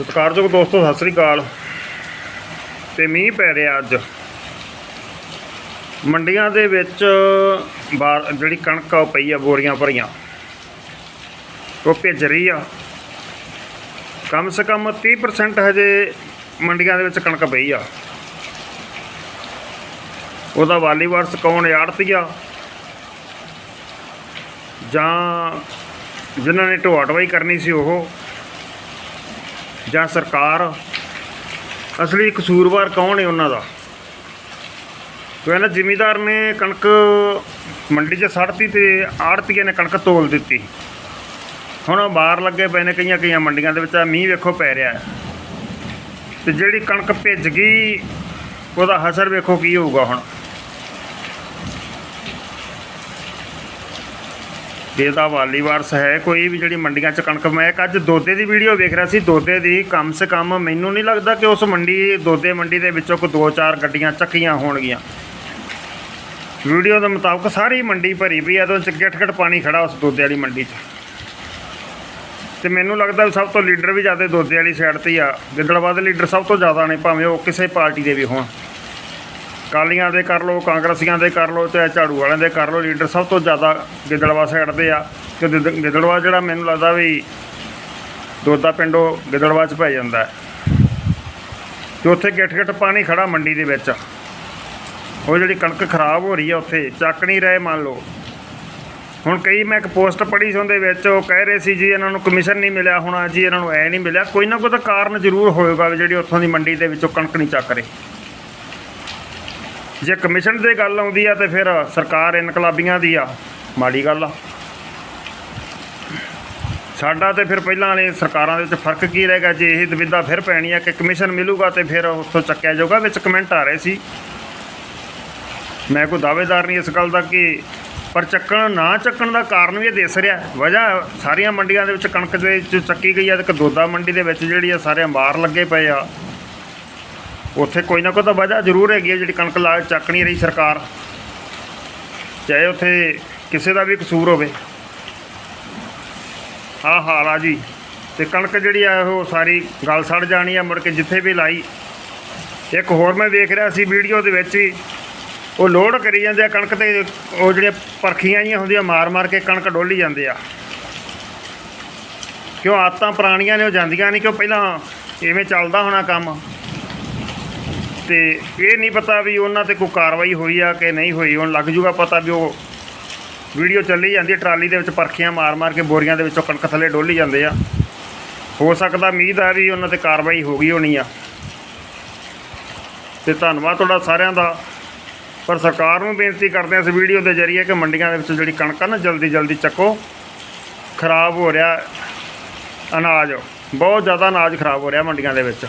ਸਤਿਕਾਰਯੋਗ ਦੋਸਤੋ, ਸਤਿ ਸ੍ਰੀ ਅਕਾਲ। ਤੇ ਮੀਂਹ ਪੈ ਰਿਹਾ ਅੱਜ। ਮੰਡੀਆਂ ਦੇ ਵਿੱਚ ਬਾਰ, ਜਿਹੜੀ ਕਣਕ ਆ, ਉਹ ਪਈ ਆ, ਬੋਰੀਆਂ ਭਰੀਆਂ। ਉਹ ਭਿੱਜ ਰਹੀ ਆ। ਕਮ ਸੇ ਕਮ 30% ਹਜੇ ਮੰਡੀਆਂ ਦੇ ਵਿੱਚ ਕਣਕ ਪਈ ਆ। ਉਹਦਾ ਵਾਲੀ ਵਾਰਸ ਕੌਣ ਆੜਤੀ ਆ? ਜਾਂ ਜਿਨ੍ਹਾਂ ਨੇ ਢੋਆ ਢਵਾਈ ਕਰਨੀ ਸੀ ਉਹ? ਜਾਂ ਸਰਕਾਰ? ਅਸਲੀ ਕਸੂਰਵਾਰ ਕੌਣ ਹੈ ਉਹਨਾਂ ਦਾ? ਕਹਿੰਦਾ ਜ਼ਿਮੀਦਾਰ ਨੇ ਕਣਕ ਮੰਡੀ 'ਚ ਸੜਤੀ ਤੇ ਆੜਤੀਆਂ ਨੇ ਕਣਕ ਤੋਲ ਦਿੱਤੀ। ਹੁਣ ਬਾਹਰ ਲੱਗੇ ਪਏ ਨੇ ਕਈਆਂ ਕਈਆਂ ਮੰਡੀਆਂ ਦੇ ਵਿੱਚ ਆ ਮੀਂਹ ਵੇਖੋ ਪੈ ਰਿਹਾ ਹੈ। ਤੇ ਜਿਹੜੀ ਕਣਕ ਭਿੱਜ ਗਈ, ਉਹਦਾ ਹਸਰ ਵੇਖੋ ਕੀ ਹੋਊਗਾ ਹੁਣ। ਇਹਦਾ ਵਾਲੀ ਵਾਰਸ ਹੈ, ਕੋਈ ਵੀ ਜਿਹੜੀ ਮੰਡੀਆਂ 'ਚ ਕਣਕ, ਮੈਂ ਇੱਕ ਅੱਜ ਦੋਦੇ ਦੀ ਵੀਡੀਓ ਵੇਖ ਰਿਹਾ ਸੀ ਦੋਦੇ ਦੀ ਕਮ ਸੇ ਕਮ ਮੈਨੂੰ ਨਹੀਂ ਲੱਗਦਾ ਕਿ ਉਸ ਮੰਡੀ ਦੋਦੇ ਮੰਡੀ ਦੇ ਵਿੱਚੋਂ ਕੋਈ ਦੋ ਚਾਰ ਗੱਡੀਆਂ ਚੱਕੀਆਂ ਹੋਣਗੀਆਂ। ਵੀਡੀਓ ਦੇ ਮੁਤਾਬਕ ਸਾਰੀ ਮੰਡੀ ਭਰੀ ਪਈ ਆ, ਤੇ ਉਹ ਗਿੱਠ ਗਿੱਠ ਪਾਣੀ ਖੜਾ ਉਸ ਦੋਦੇ ਵਾਲੀ ਮੰਡੀ 'ਚ। ਤੇ ਮੈਨੂੰ ਲੱਗਦਾ ਵੀ ਸਭ ਤੋਂ ਲੀਡਰ ਵੀ ਜ਼ਿਆਦਾ ਦੋਦੇ ਵਾਲੀ ਸਾਈਡ ਤੇ ਹੀ ਆ ਗਿੱਦੜਬਾਦ ਦੇ ਲੀਡਰ ਸਭ ਤੋਂ ਜ਼ਿਆਦਾ ਨੇ, ਭਾਵੇਂ ਉਹ ਕਿਸੇ ਪਾਰਟੀ ਦੇ ਵੀ ਹੋਣ। ਕਾਲੀਆਂ ਦੇ ਕਰ ਲਓ, ਕਾਂਗਰਸੀਆਂ ਦੇ ਕਰ ਲਓ ਤੇ ਝਾੜੂ ਵਾਲਿਆਂ ਦੇ ਕਰ ਲਓ, ਲੀਡਰ ਸਭ ਤੋਂ ਜ਼ਿਆਦਾ ਗਿੱਦੜਵਾ ਸਾਈਡ ਦੇ ਆ। ਤੇ ਗਿੱਦ- ਗਿੱਦੜਵਾ ਜਿਹੜਾ ਮੈਨੂੰ ਲੱਗਦਾ ਵੀ ਦੋਦਾ ਪਿੰਡੋਂ ਗਿੱਦੜਵਾ ਚ ਪੈ ਜਾਂਦਾ। ਹੈ। ਤੇ ਉੱਥੇ ਗਿੱਠ ਗਿੱਠ ਪਾਣੀ ਖੜਾ ਮੰਡੀ ਦੇ ਵਿੱਚ। ਉਹ ਜਿਹੜੀ ਕਣਕ ਖਰਾਬ ਹੋ ਰਹੀ ਆ ਉੱਥੇ, ਚੱਕ ਨਹੀਂ ਰਹੇ ਮੰਨ ਲਓ। ਹੁਣ ਕਈ ਮੈਂ ਇੱਕ ਪੋਸਟ ਪੜ੍ਹੀ ਸੀ ਉਹਦੇ ਵਿੱਚ, ਉਹ ਕਹਿ ਰਹੇ ਸੀ ਜੀ ਇਹਨਾਂ ਨੂੰ ਕਮਿਸ਼ਨ ਨਹੀਂ ਮਿਲਿਆ ਹੋਣਾ, ਜੀ ਇਹਨਾਂ ਨੂੰ ਐ ਨਹੀਂ ਮਿਲਿਆ। ਕੋਈ ਨਾ ਕੋਈ ਤਾਂ ਕਾਰਨ ਜ਼ਰੂਰ ਹੋਏਗਾ ਵੀ ਜਿਹੜੀ ਉੱਥੋਂ ਦੀ ਮੰਡੀ ਦੇ ਵਿੱਚੋਂ ਕਣਕ ਨਹੀਂ ਚੱਕ ਰਹੇ। ਜੇ ਕਮਿਸ਼ਨ ਦੀ ਗੱਲ ਆਉਂਦੀ ਆ ਤੇ ਫਿਰ ਸਰਕਾਰ ਇਨਕਲਾਬੀਆਂ ਦੀ ਆ, ਮਾੜੀ ਗੱਲ ਆ। ਸਾਡਾ ਤੇ ਫਿਰ ਪਹਿਲਾਂ ਵਾਲੇ ਸਰਕਾਰਾਂ ਦੇ ਵਿੱਚ ਫ਼ਰਕ ਕੀ ਰਹੇਗਾ ਜੇ ਇਹ ਦੁਵਿਧਾ ਫਿਰ ਪੈਣੀ ਆ ਕਿ ਕਮਿਸ਼ਨ ਮਿਲੂਗਾ ਤੇ ਫਿਰ ਉੱਥੋਂ ਚੱਕਿਆ ਜਾਊਗਾ? ਵਿੱਚ ਕਮੈਂਟ ਆ ਰਹੇ ਸੀ। ਮੈਂ ਕੋਈ ਦਾਅਵੇਦਾਰ ਨਹੀਂ ਇਸ ਗੱਲ ਦਾ ਕਿ ਪਰ ਚੱਕਣ, ਨਾ ਚੱਕਣ ਦਾ ਕਾਰਨ ਵੀ ਇਹ ਦਿਸ ਰਿਹਾ। ਵਜ੍ਹਾ ਸਾਰੀਆਂ ਮੰਡੀਆਂ ਦੇ ਵਿੱਚ ਕਣਕ ਦੇ ਵਿੱਚ ਚੱਕੀ ਗਈ ਆ ਤੇ ਕਦੋਦਾ ਮੰਡੀ ਦੇ ਵਿੱਚ ਜਿਹੜੀ ਆ, ਸਾਰੇ ਮਾਰ ਲੱਗੇ ਪਏ ਆ। ਉੱਥੇ ਕੋਈ ਨਾ ਕੋਈ ਤਾਂ ਵਜ੍ਹਾ ਜ਼ਰੂਰ ਹੈਗੀ ਹੈ ਜਿਹੜੀ ਕਣਕ ਲਾ ਚੱਕ ਨਹੀਂ ਰਹੀ ਸਰਕਾਰ। ਚਾਹੇ ਉੱਥੇ ਕਿਸੇ ਦਾ ਵੀ ਕਸੂਰ ਹੋਵੇ। ਆਹ ਹਾਲ ਆ ਜੀ। ਤੇ ਕਣਕ ਜਿਹੜੀ ਆ ਉਹ ਸਾਰੀ ਗਲ ਸੜ ਜਾਣੀ ਆ ਮੁੜ ਕੇ ਜਿੱਥੇ ਵੀ ਲਾਈ। ਇੱਕ ਹੋਰ ਮੈਂ ਵੇਖ ਰਿਹਾ ਸੀ ਵੀਡੀਓ ਦੇ ਵਿੱਚ ਹੀ ਉਹ ਲੋਡ ਕਰੀ ਜਾਂਦੇ ਆ ਕਣਕ ਤੇ ਉਹ ਜਿਹੜੀਆਂ ਪਰਖੀਆਂ ਜੀਆਂ ਹੁੰਦੀਆਂ ਮਾਰ-ਮਾਰ ਕੇ ਕਣਕ ਡੋਲੀ ਜਾਂਦੇ ਆ। ਕਿਉਂ ਆਦਤਾਂ ਪੁਰਾਣੀਆਂ ਨੇ ਉਹ ਜਾਂਦੀਆਂ ਨਹੀਂ ਕਿਉਂ ਪਹਿਲਾਂ ਇਵੇਂ ਚੱਲਦਾ ਹੋਣਾ ਕੰਮ? ਤੇ ਇਹ ਨਹੀਂ ਪਤਾ ਵੀ ਉਹਨਾਂ ਤੇ ਕੋਈ ਕਾਰਵਾਈ ਹੋਈ ਆ ਕਿ ਨਹੀਂ ਹੋਈ। ਹੁਣ ਲੱਗ ਜੂਗਾ ਪਤਾ ਵੀ ਉਹ ਵੀਡੀਓ ਚੱਲੀ ਜਾਂਦੀ ਹੈ ਟਰਾਲੀ ਦੇ ਵਿੱਚ ਪਰਖੀਆਂ ਮਾਰ-ਮਾਰ ਕੇ ਬੋਰੀਆਂ ਦੇ ਵਿੱਚੋਂ ਕਣਕ ਥੱਲੇ ਡੋਲੀ ਜਾਂਦੇ ਆ। ਹੋ ਸਕਦਾ ਉਮੀਦ ਆ ਵੀ ਉਹਨਾਂ ਤੇ ਕਾਰਵਾਈ ਹੋ ਗਈ ਹੋਣੀ ਆ। ਤੇ ਧੰਨਵਾਦ ਤੁਹਾਡਾ ਸਾਰਿਆਂ ਦਾ। ਪਰ ਸਰਕਾਰ ਨੂੰ ਬੇਨਤੀ ਕਰਦੇ ਹਾਂ ਇਸ ਵੀਡੀਓ ਦੇ ਜ਼ਰੀਏ ਕਿ ਮੰਡੀਆਂ ਦੇ ਵਿੱਚ ਜਿਹੜੀ ਕਣਕ ਆ ਨਾ, ਜਲਦੀ ਜਲਦੀ ਚੱਕੋ। ਖਰਾਬ ਹੋ ਰਿਹਾ ਅਨਾਜ। ਬਹੁਤ ਜ਼ਿਆਦਾ ਅਨਾਜ ਖਰਾਬ ਹੋ ਰਿਹਾ ਮੰਡੀਆਂ ਦੇ ਵਿੱਚ।